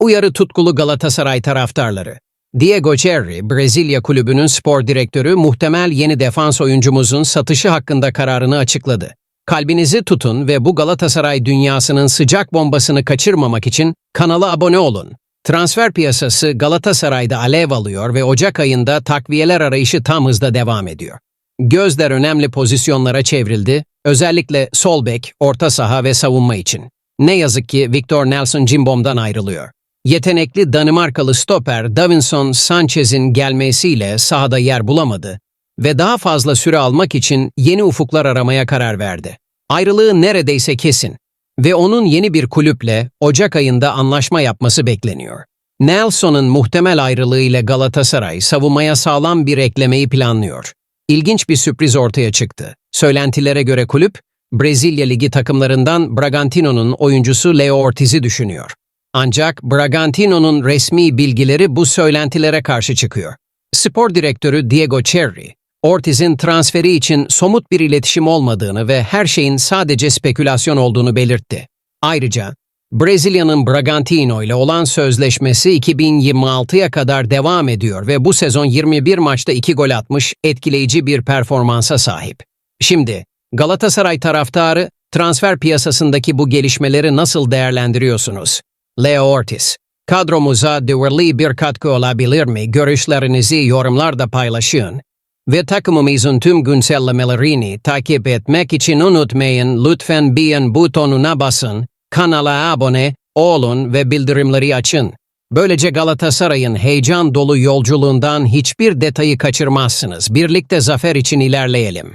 Uyarı tutkulu Galatasaray taraftarları. Diego Cerri, Brezilya kulübünün spor direktörü muhtemel yeni defans oyuncumuzun satışı hakkında kararını açıkladı. Kalbinizi tutun ve bu Galatasaray dünyasının sıcak bombasını kaçırmamak için kanala abone olun. Transfer piyasası Galatasaray'da alev alıyor ve Ocak ayında takviyeler arayışı tam hızda devam ediyor. Gözler önemli pozisyonlara çevrildi, özellikle sol bek, orta saha ve savunma için. Ne yazık ki Victor Nelson Cimbom'dan ayrılıyor. Yetenekli Danimarkalı stoper Davinson Sanchez'in gelmesiyle sahada yer bulamadı ve daha fazla süre almak için yeni ufuklar aramaya karar verdi. Ayrılığı neredeyse kesin ve onun yeni bir kulüple Ocak ayında anlaşma yapması bekleniyor. Nelson'un muhtemel ayrılığıyla Galatasaray savunmaya sağlam bir eklemeyi planlıyor. İlginç bir sürpriz ortaya çıktı. Söylentilere göre kulüp, Brezilya Ligi takımlarından Bragantino'nun oyuncusu Leo Ortiz'i düşünüyor. Ancak Bragantino'nun resmi bilgileri bu söylentilere karşı çıkıyor. Spor direktörü Diego Cerri, Ortiz'in transferi için somut bir iletişim olmadığını ve her şeyin sadece spekülasyon olduğunu belirtti. Ayrıca, Brezilya'nın Bragantino ile olan sözleşmesi 2026'ya kadar devam ediyor ve bu sezon 21 maçta 2 gol atmış etkileyici bir performansa sahip. Şimdi, Galatasaray taraftarı, transfer piyasasındaki bu gelişmeleri nasıl değerlendiriyorsunuz? Leo Ortiz, kadromuza değerli bir katkı olabilir mi? Görüşlerinizi yorumlarda paylaşın. Ve takımımızın tüm güncellemelerini takip etmek için unutmayın lütfen beğen butonuna basın, kanala abone olun ve bildirimleri açın. Böylece Galatasaray'ın heyecan dolu yolculuğundan hiçbir detayı kaçırmazsınız. Birlikte zafer için ilerleyelim.